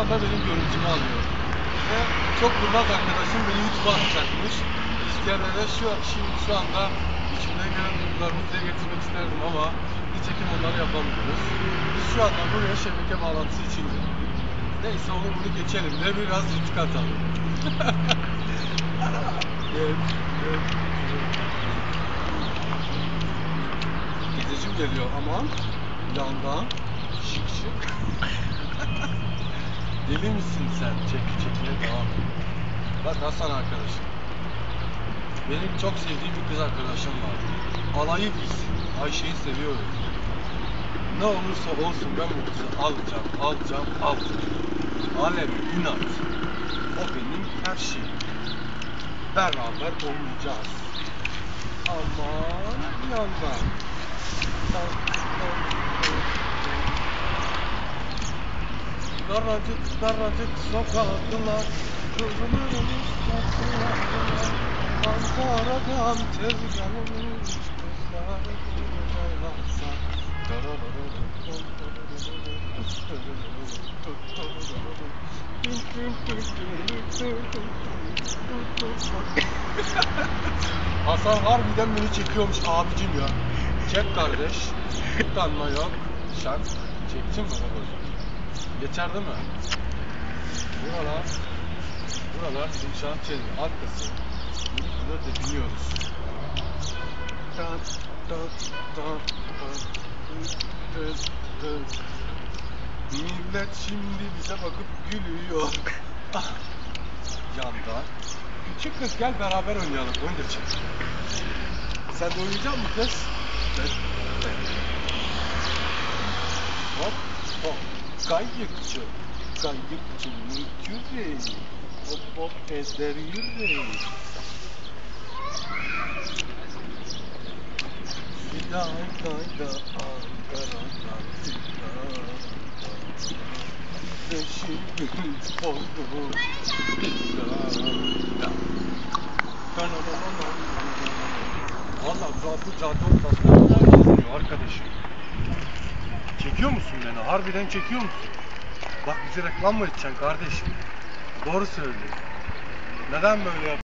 anda benim görüntümü alıyor. Ve çok kurnaz arkadaşım beni YouTube'a atacakmış. İsteyenlere şu, şimdi şu anda içimde gelen duygularımı dile getirmek isterdim ama nitekim onları yapamıyoruz. Biz şu anda buraya şebeke bağlantısı için geldik. Neyse onu bunu geçelim de biraz ritük atalım. Evet, evet. Gezicim geliyor aman yandan şık şık. Deli misin sen? Çek çekine devam et. Bak Hasan arkadaşım. Benim çok sevdiğim bir kız arkadaşım var. Alayı bilsin. Ayşe'yi seviyorum. Ne olursa olsun ben bu kızı alacağım, alacağım, alacağım. Alem inat. O benim her şeyim. Beraber olacağız. Aman yandan. Daracık daracık sokaklar Kızımın tatlılar Ankara'dan tez gelmiş Kızlar koca Hasan harbiden beni çekiyormuş abicim ya. Çek kardeş. Utanma yok. Şak. Çektin mi babacığım? Geçer değil mi? Buralar, buralar inşaat çeviri. Arkası. Burada depiniyoruz. Dan. Millet şimdi bize bakıp gülüyor. Yandan. Küçük kız gel beraber oynayalım. Oyun da çek. Sen de oynayacak mısın kız? Evet hop. Kayıkçı. Kayıkçının küreği. Hop hop eder yüreği. Fida kayda Ankara'dan fida. Beşiğin oldu. Fida. Valla bu cadde ortasında olmuyor arkadaşım. Harbiden çekiyor musun? Bak bize reklam mı edeceksin kardeşim? Doğru söylüyor. Neden böyle